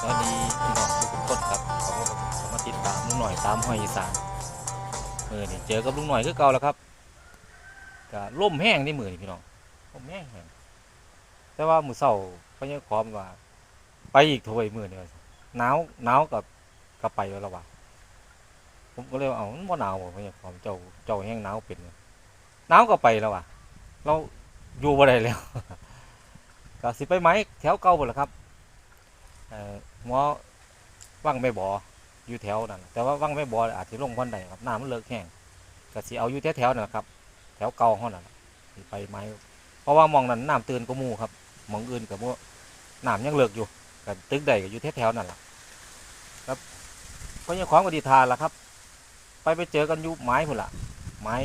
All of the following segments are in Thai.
สวัสดีพี่น้องทุกคนครับขอบคุณครมาติดตามลุงหน่อยตามหอยสานมือนี่เจอกับลุงหน่อยคือเก่าแล้วครับก็ล่มแห้งนี่มือนี่พี่น้องล่มแห้งแห้งแต่ว่ามือเศร้าก็ยังความว่าไปอีกถวยมือนี่หนาวหนาวกับกับไปแล้วว่าผมก็เลยเอามันบ่หนาวเผมยังความเจ้าเจ้าแห้งหนาวเป็นหนาวก็ไปแล้วว่าเราอยู่บ่ได้แล้วก็สิไปไหมแถวเก่าหมดแล้วครับ หมอว่างไม่บ่ออยู่แถวนั่นแต่ว่าว่างไม่บ่ออาจจะลงวันใดครับน้ำมันเลิกแห้งก็สิเอาอยู่แถวๆนั่นแหละครับ แถวเก่าห้องนั่นไปไหมเพราะว่ามองนั้นน้ำตื่นก็มูครับมองอื่นกับว่าน้ำยังเลิกอยู่กันตึกใดก็อยู่แถวๆนั่นแหละครับก็ยังของกดีทานละครับ ไปไปเจอกันอยู่ไม้พุ่นละไม้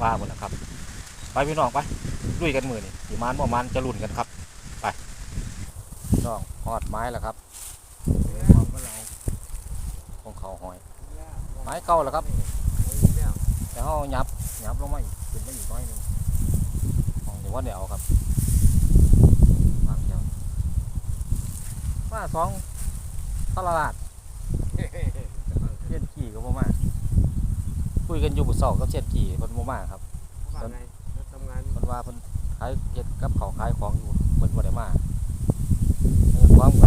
ว่าพุ่นละครับ ไปพี่น้องไปลุยกันมือนี่สีมานประมาณจะลุ่นกันครับ น้องหอดไม้แล้วครับของเขาหอย ไม้เก่าแล้วครับ แต่เขายับยับลงมาอีกขึ้นมาอีกน้อยหนึงของเดี๋ยวว่าเดี๋ยวเอาครับวางเดียวมาสองทลาดเช่นขี่ก็บ่มาคุยกันอยู่บุษเสากับเช่นขี่เพิ่นบ่มาครับทำงานเพิ่นว่าเพิ่นขายเฮ็ดกับเขาวขายของอยู่เพิ่นบ่ได้มาเออ ความก็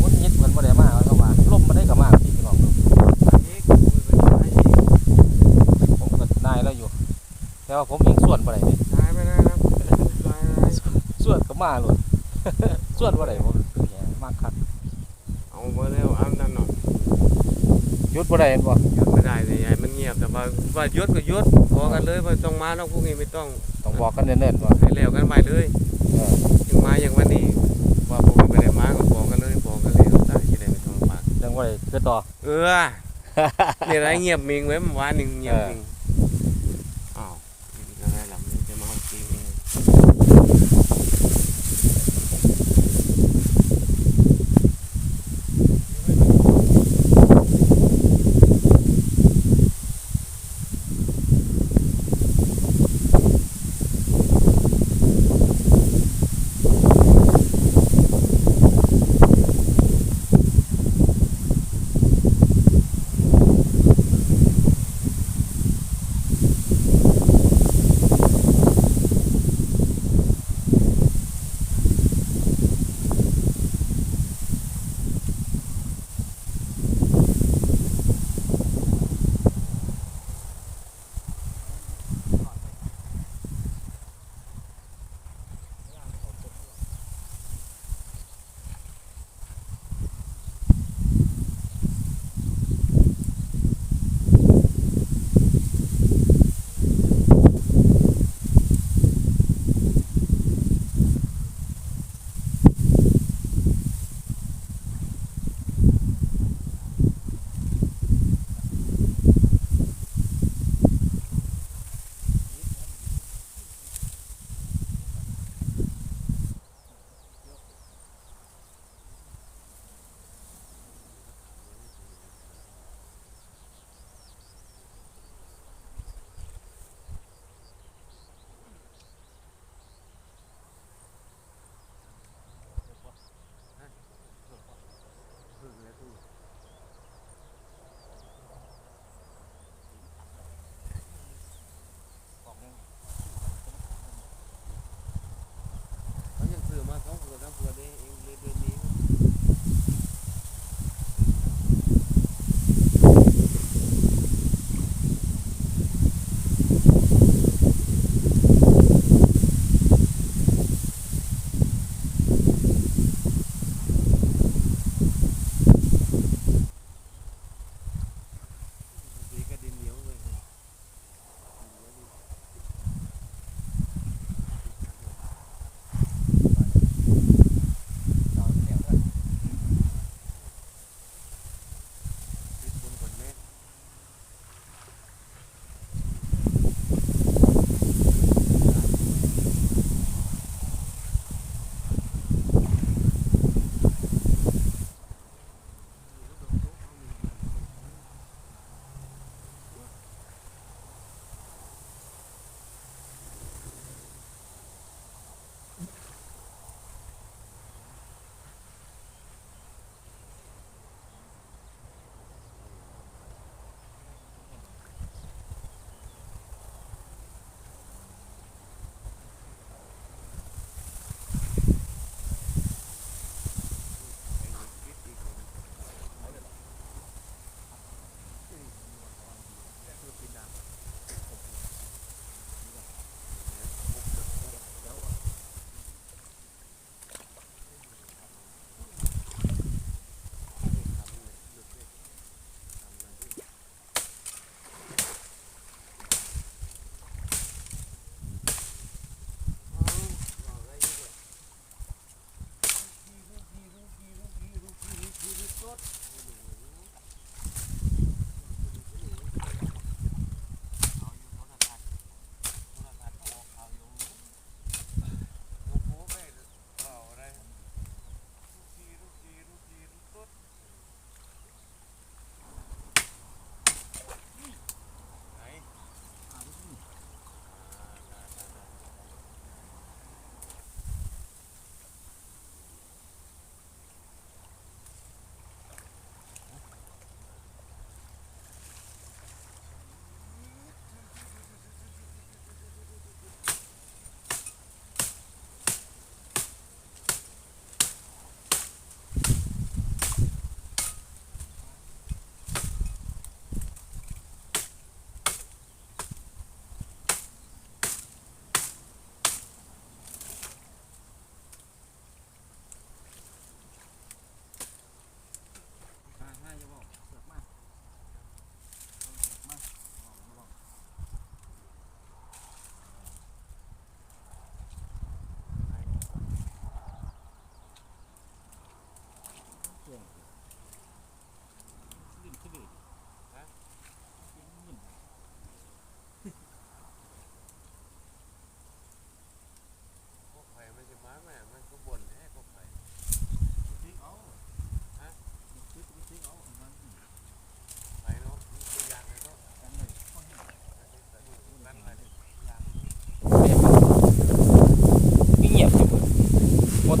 มุนยิดเพิ่นบ่ได้มาว่าเขาว่าลมมันได้ก็มากพี่น้องครับอีกคุยไปทายผมก็นายแล้วอยู่ แต่ว่าผมเองส่วนบ่ได้เด้ทายไม่ได้นะทายอะไรส่วนก็มาโลดส่วนบ่ได้ผมคือแหงมากคักเอามาเร็วอานั่นหน่อยยุดบ่ได้เห็นบ่ยุดไม่ได้เลยยายมันเงียบแต่ว่าว่ายุดก็ยุดพอกันเลยไม่ต้องมาแล้วพวกนี้ไม่ต้องต้องบอกกันเนิ่นๆว่าให้แล้วกันไปเลยยังมาอย่างวันนี้ มาจังบ่ได้คือต่อ เออเนี่ยไรเงียบมิงไว้เมื่อวานนี่เงียบมิง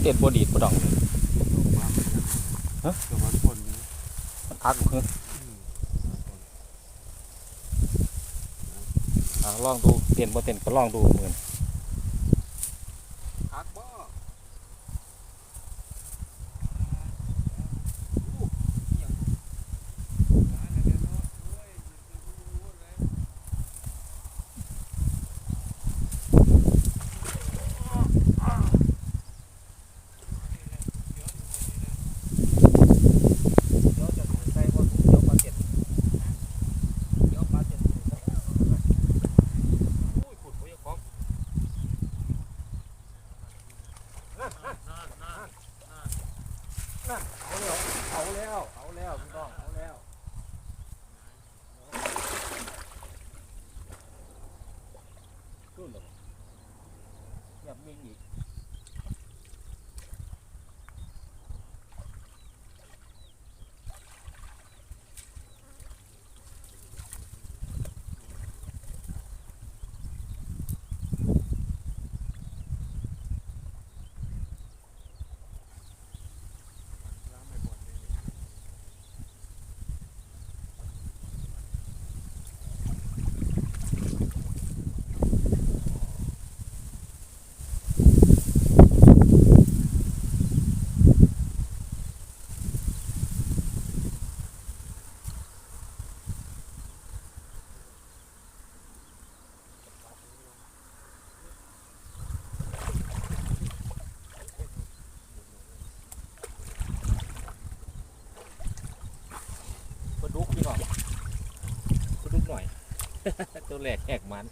เต้นบดีดบดองฮะมันอักคืออ่าลองดูเต้นบ่เต้นก็ลองดูเหมือน ตัวแรกแหกมัน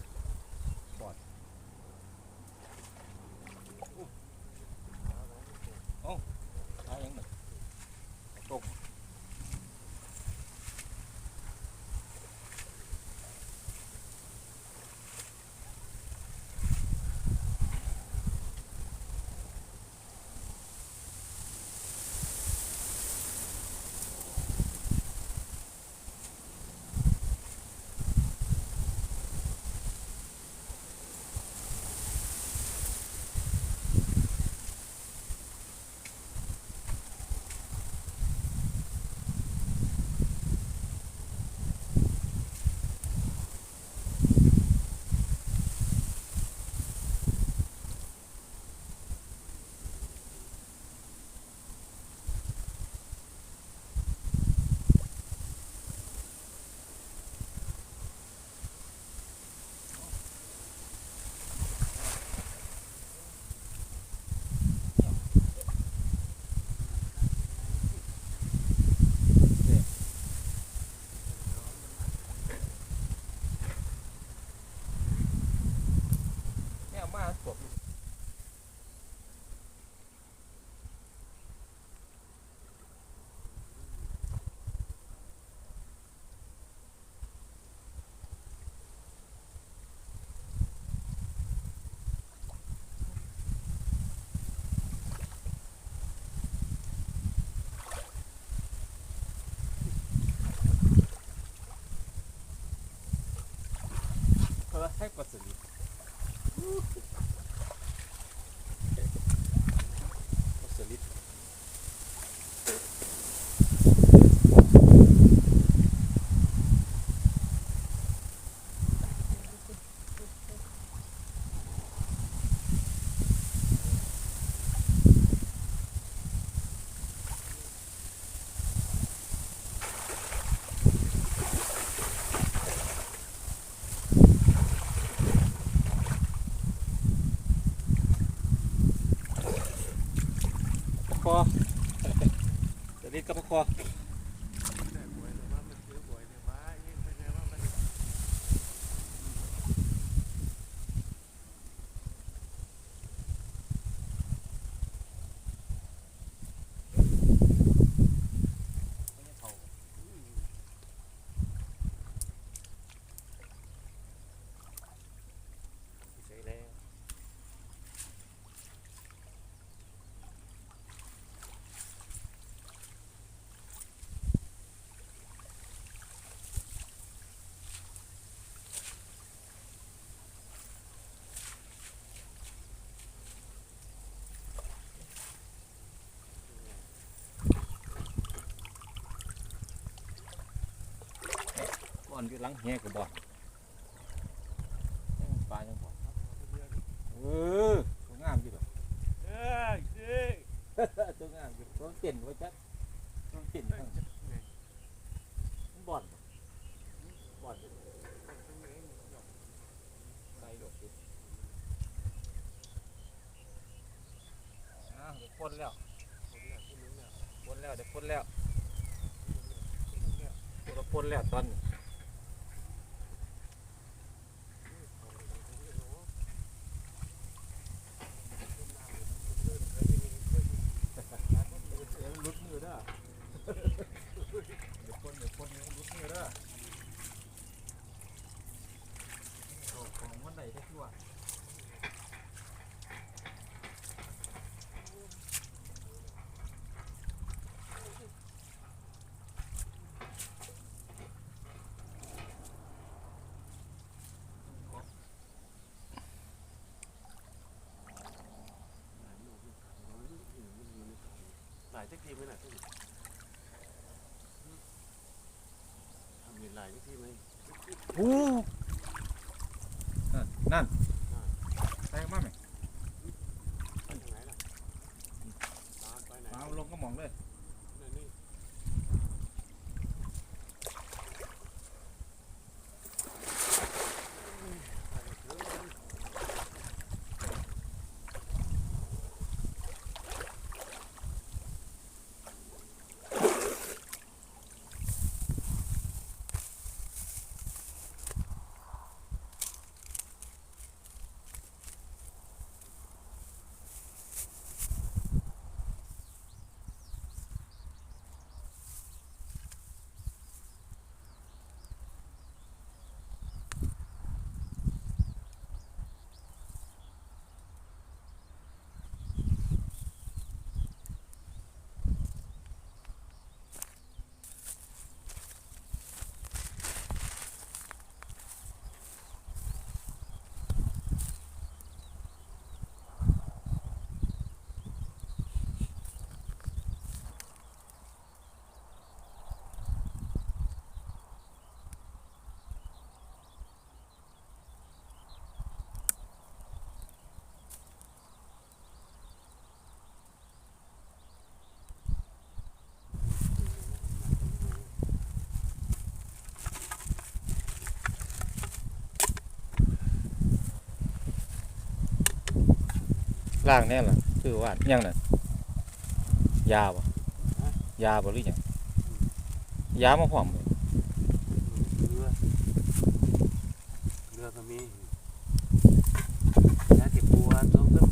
好 อนอยู่หลังแหกบ่ปลายังบ่เออตัวงามอยู่ดอกเอ้ยสิตัวงามอยู่ตัวเก่นว่าจักตัวเก่นทั้นบ่อนบ่อนใส่ดอกดิอ้าวเดี๋ยวพ่นแล้วพ่นแล้วเดี๋ยวพ่นแล้วพ่นแล้วตอนนี้เดี๋ยวลุดมือเด้อเดี๋ยวพ่นเดี๋ยวพ่นเดี๋ยวลุดมือเด้อเอาของมันได้ได้ทั่ว หลายสักทีไหมน่ะทุกทำเงินลายสักทีไหมโอ้นั่นนั่นแรงมากไหม ไปทางไหนล่ะตามไปไหน เอาลงก็มองเลย นี่นี่ ล่างแน่ล่ะคือว่ายังน่ะยาบ่ยาบ่หรือยังยามาพร้อมเลยเรือเรือก็มียาเก็บปัวต้องต้อง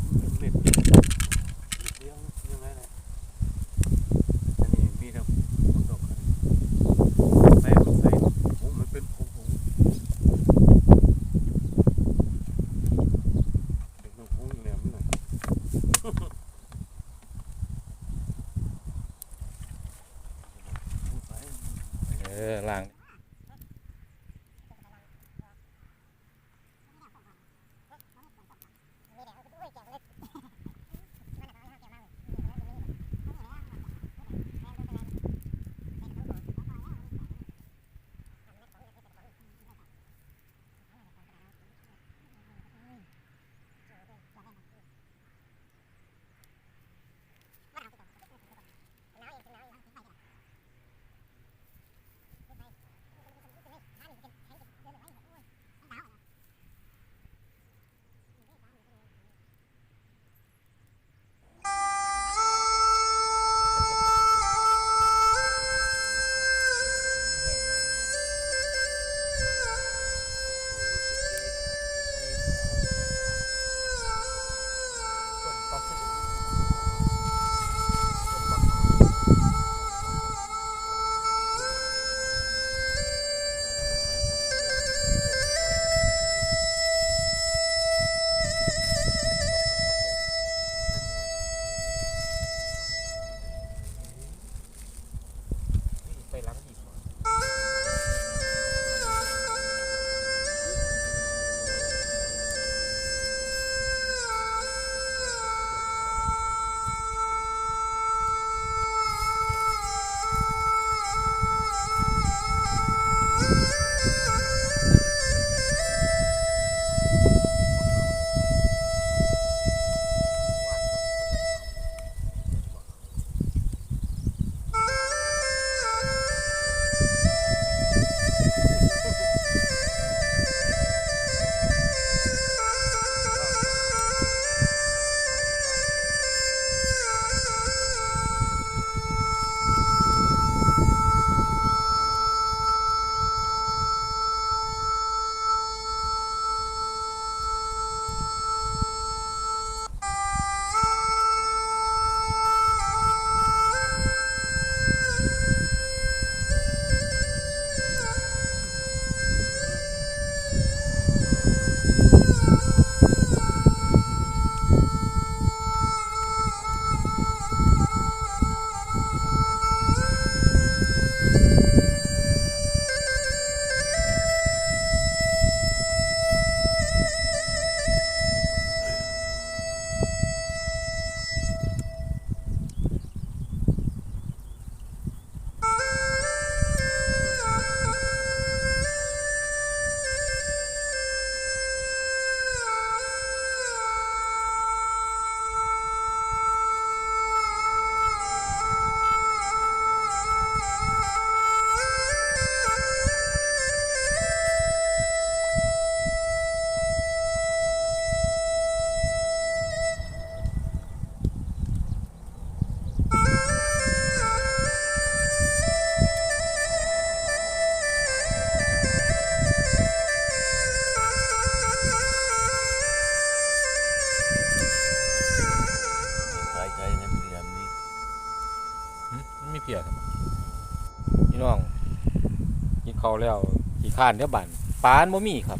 ขานเดี๋ยวบันปานบ่มีครับ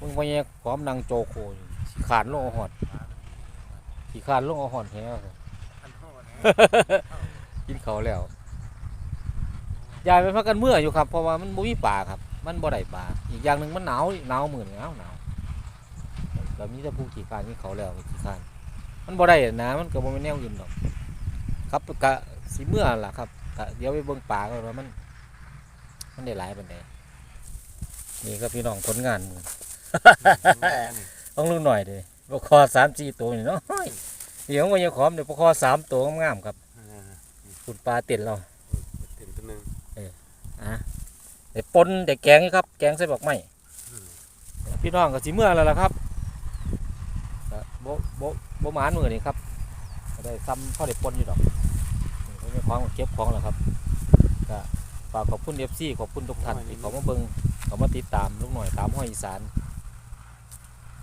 มึงไปแยกพร้อมนางโจโคอยู่ขี้ข้านลงเอาหอดขี้ข้านลงเอาหอดแฮะครับอันโทษนะกินเขาวแล้วยายไปพักกันเมื่ออยู่ครับ เพราะว่ามันบ่มีป่าครับ มันบ่ได้ป่าอีกอย่างหนึ่งมันหนาวหนาวหมื้อนหนาวหนาวแล้วมีแต่ผู้ขี้ข้านกินเขาแล้วขี้ข้านมันบ่ได้นะมันก็บ่แม่นแนวอื่นดอก ครับกะสิเมื่อล่ะครับกะเดี๋ยวไปเบิ่งป่ากันว่ามัน มันได้หลายปานใด นี่ครับพี่น้องผลงานมื้อต้องลุงหน่อยเด้ปลาคอสามสี่ตัวนี่เนาะเดี๋ยวมันจะขอมเดี๋ยวปลาคอสามตัวงามๆครับคุณปลาเต็นเราเต็มตัวหนึงอะเดี๋ยวปนเดี๋ยวแกงนี่ครับ แกงใส่บอกไม้พี่น้องก็สิเมื่อแล้วล่ะครับก็บ่บ่บ่หมานมือนี่ครับก็ได้ซ้ำเข้าได้ปนอยู่ดอกนี่เขาจะของเก็บของแล้วครับก็ฝากขอบคุณเอฟซีขอบคุณทุกท่านที่เขามาเบิ่ง เขามาติดตามลูกหน่อยตามห้อยอีสาน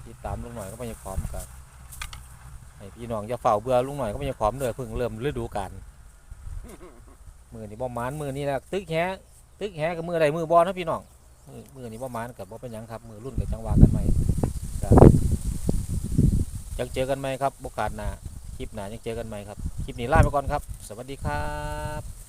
ติดตามลุงหน่อยก็ไม่ยพร้อมกันให้พี่น้องจะเฝ้าเบื่อลุงหน่อยก็ไม่ยพร้อมเลยเพิ่งเริ่มฤดูกาลมือนี่บ่มานมือนี่แหละตึกแฮตึกแฮกับมือใดมือบอลนะพี่น้องมือมือนี่บ่มานกับบ่เป็นหยังครับ มือรุ่นกับจังหวะกันใหม่ยังเจอกันไหมครับโอกาสหน้าคลิปหน้ายังเจอกันไหมครับคลิปนี้ลาไปก่อนครับ สวัสดีครับ